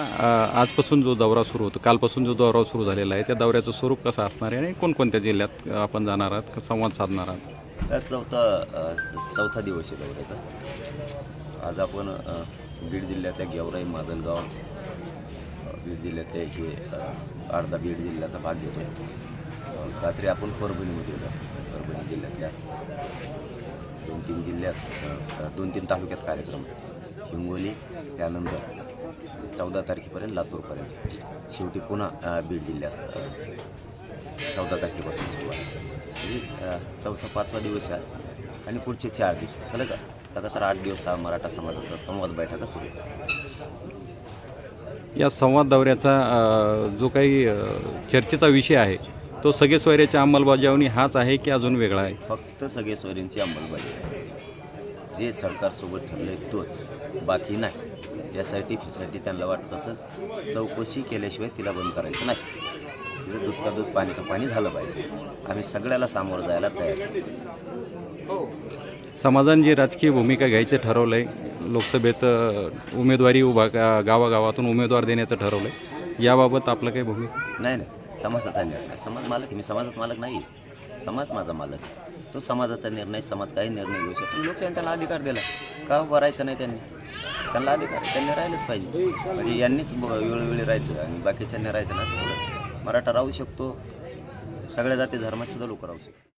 आजपासून जो दौरा सुरू होतो कालपासून जो दौरा सुरू झालेला आहे त्या दौऱ्याचं स्वरूप कसं असणार आहे आणि कोणकोणत्या जिल्ह्यात आपण जाणार आहात का संवाद साधणार आहात? चौथा चौथा दिवस आहे दौऱ्याचा. आज आपण बीड जिल्ह्यातल्या गेवराई माजलगाव बीड जिल्ह्यातल्या हे अर्धा बीड जिल्ह्याचा भाग घेतो रात्री आपण परभणीमध्ये येतो परभणी जिल्ह्यातल्या दोन तीन जिल्ह्यात दोन तीन तालुक्यात कार्यक्रम आहे. हिंगोली त्यानंतर चौदा तारखेपर्यंत लातूरपर्यंत. शेवटी पुन्हा बीड जिल्ह्यात चौदा तारखेपासून सुरुवात. चौथा पाचवा दिवस आहे. आणि पुढचे चार दिवस सलग लगातार आठ दिवस हा मराठा समाजाचा संवाद बैठका सुरू आहे. या संवाद दौऱ्याचा जो काही चर्चेचा विषय आहे तो सगळे सोयऱ्याच्या अंमलबजावणी हाच आहे की अजून वेगळा आहे? फक्त सगळे सोयरींची अंमलबजावणी. जे सरकारसोबत ठरलं आहे तोच. बाकी नाही. यासाठी फीसाठी त्यांना वाटत असेल चौकशी केल्याशिवाय तिला बंद करायचं नाही. तिथं दूध का दूध पाणी का पाणी झालं पाहिजे. आम्ही सगळ्याला सामोरं जायला तयार. समाजाने जी राजकीय भूमिका घ्यायचं ठरवलं आहे लोकसभेत उमेदवारी उभा गावागावातून उमेदवार देण्याचं ठरवलं आहे याबाबत आपलं काही भूमिका? नाही नाही. समाजाचा निर्णय. समाज मालक. मी समाजात मालक नाही समाज माझा मालक आहे. तो समाजाचा निर्णय समाज काही निर्णय घेऊ शकतो लोक त्यांना अधिकार दिला. का भरायचं नाही त्यांनी? त्यांना अधिकार त्यांनी राहिलंच पाहिजे. म्हणजे यांनीच ब- वेळोवेळी राहायचं आणि बाकीच्यांनी राहायचं नसतं मराठा राहू शकतो. सगळ्या जाती धर्मातसुद्धा लोक राहू शकतो